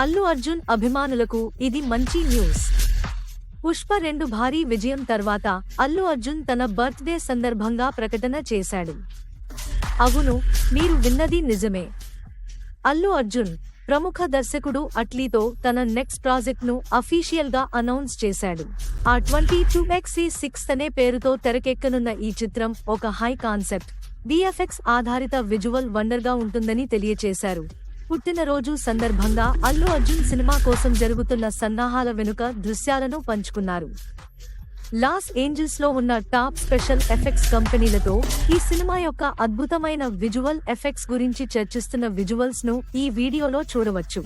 అల్లు అర్జున్ అభిమానులకు ఇది మంచి న్యూస్. పుష్ప రెండు భారీ విజయం తర్వాత అల్లు అర్జున్ తన బర్త్డే సందర్భంగా ప్రకటన చేశాడు. అవును మీరు విన్నది నిజమే. అల్లు అర్జున్ ప్రముఖ దర్శకుడు అట్లీతో తన నెక్స్ట్ ప్రాజెక్ట్ను అఫీషియల్గా అనౌన్స్ చేశాడు. ఆ ట్వంటీ టూ ఎక్సీ సిక్స్ అనే పేరుతో తెరకెక్కనున్న ఈ చిత్రం ఒక హై కాన్సెప్ట్ విఎఫ్ఎక్స్ ఆధారిత విజువల్ వండర్గా ఉంటుందని తెలియచేశారు. పుట్టినరోజు సందర్భంగా అల్లు అర్జున్ సినిమా కోసం జరుగుతున్న సన్నాహాల వెనుక దృశ్యాలను పంచుకున్నారు. లాస్ ఏంజల్స్లో ఉన్న టాప్ స్పెషల్ ఎఫెక్ట్స్ కంపెనీలతో ఈ సినిమా యొక్క అద్భుతమైన విజువల్ ఎఫెక్ట్స్ గురించి చర్చిస్తున్న విజువల్స్ను ఈ వీడియోలో చూడవచ్చు.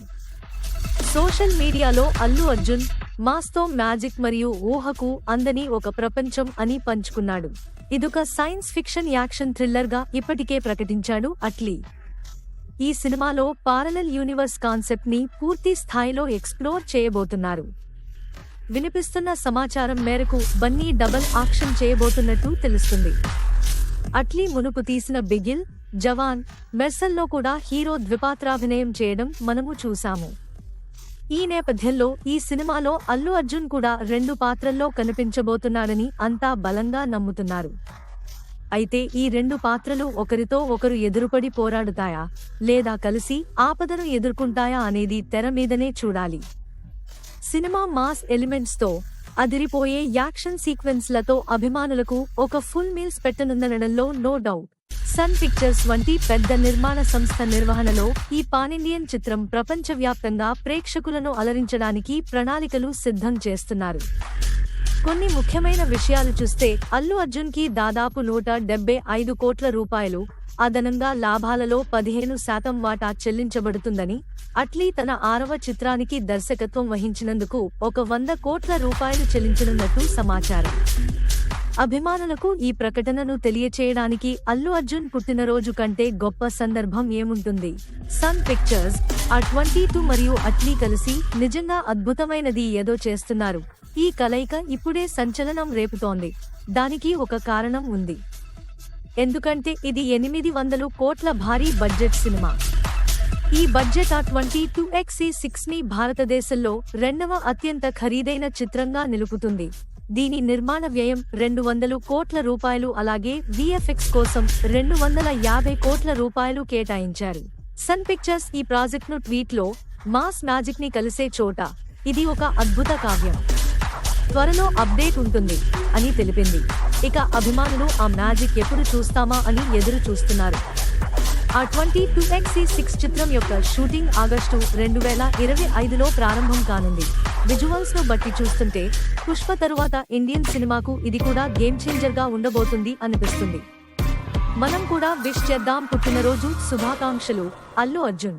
సోషల్ మీడియాలో అల్లు అర్జున్ మాస్తో మ్యాజిక్ మరియు ఊహకు అందని ఒక ప్రపంచం అని పంచుకున్నాడు. ఇదొక సైన్స్ ఫిక్షన్ యాక్షన్ థ్రిల్లర్గా ఇప్పటికే ప్రకటించాడు అట్లీ. ఈ సినిమాలో పారలల్ యూనివర్స్ కాన్సెప్ట్ని పూర్తి స్థాయిలో ఎక్స్ప్లోర్ చేయబోతున్నారు. వినిపిస్తున్న సమాచారం మేరకు బన్నీ డబల్ ఆక్షన్ చేయబోతున్నట్టు తెలుస్తుంది. అట్లీ మునుపు తీసిన బిగిల్ జవాన్ మెర్సల్లో కూడా హీరో ద్విపాత్రాభినయం చేయడం మనము చూశాము. ఈ నేపథ్యంలో ఈ సినిమాలో అల్లు అర్జున్ కూడా రెండు పాత్రల్లో కనిపించబోతున్నాడని అంతా బలంగా నమ్ముతున్నారు. అయితే ఈ రెండు పాత్రలు ఒకరితో ఒకరు ఎదురుపడి పోరాడుతాయా? లేదా కలిసి ఆపదను ఎదుర్కొంటాయా అనేది తెర మీదనే చూడాలి. సినిమా మాస్ ఎలిమెంట్స్తో అదిరిపోయే యాక్షన్ సీక్వెన్స్లతో అభిమానులకు ఒక ఫుల్ మీల్స్ పెట్టనుందనడంలో నో డౌట్. సన్ పిక్చర్స్ వంటి పెద్ద నిర్మాణ సంస్థ నిర్వహణలో ఈ పానిండియన్ చిత్రం ప్రపంచవ్యాప్తంగా ప్రేక్షకులను అలరించడానికి ప్రణాళికలు సిద్ధం చేస్తున్నారు. కొన్ని ముఖ్యమైన విషయాలు చూస్తే అల్లు అర్జున్కి దాదాపు నూట డెబ్బై ఐదు కోట్ల రూపాయలు అదనంగా లాభాలలో పదిహేను శాతం వాటా చెల్లించబడుతుందని అట్లీ తన ఆరవ చిత్రానికి దర్శకత్వం వహించినందుకు ఒక వంద కోట్ల రూపాయలు చెల్లించనున్నట్టు సమాచారం. అభిమానులకు ఈ ప్రకటనను తెలియచేయడానికి అల్లు అర్జున్ పుట్టినరోజు కంటే గొప్ప సందర్భం ఏముంటుంది? సన్ పిక్చర్స్ ఆ ట్వంటీ టూ మరియు అట్లీ కలిసి నిజంగా అద్భుతమైనది ఏదో చేస్తున్నారు. ఈ కలయిక ఇప్పుడే సంచలనం రేపుతోంది. దానికి ఒక కారణం ఉంది. ఎందుకంటే ఇది ఎనిమిది వందలు కోట్ల భారీ బడ్జెట్ సినిమా. ఈ బడ్జెట్ ఆ ట్వంటీ టూ ఎక్స్ఈ సిక్స్ని భారతదేశంలో రెండవ అత్యంత ఖరీదైన చిత్రంగా నిలుపుతుంది. దీని నిర్మాణ వ్యయం రెండు వందలు కోట్ల రూపాయలు అలాగే విఎఫ్ఎక్స్ కోసం రెండు వందల యాభై కోట్ల రూపాయలు కేటాయించారు. సన్ పిక్చర్స్ ఈ ప్రాజెక్ట్ను ట్వీట్లో మాస్ మ్యాజిక్ని కలిసే చోట. ఇది ఒక అద్భుత కావ్యం. త్వరలో అప్డేట్ ఉంటుంది అని తెలిపింది. ఇక అభిమానులు ఆ మ్యాజిక్ ఎప్పుడు చూస్తామా అని ఎదురు చూస్తున్నారు. ఆ ట్వంటీ టూ ఎక్సీ సిక్స్ చిత్రం యొక్క షూటింగ్ ఆగస్టు రెండు వేల ఇరవై ఐదులో ప్రారంభం కానుంది. విజువల్స్ను బట్టి చూస్తుంటే పుష్ప తరువాత ఇండియన్ సినిమాకు ఇది కూడా గేమ్ చేంజర్గా ఉండబోతుంది అనిపిస్తుంది. మనం కూడా విష్ చేద్దాం పుట్టినరోజు శుభాకాంక్షలు అల్లు అర్జున్.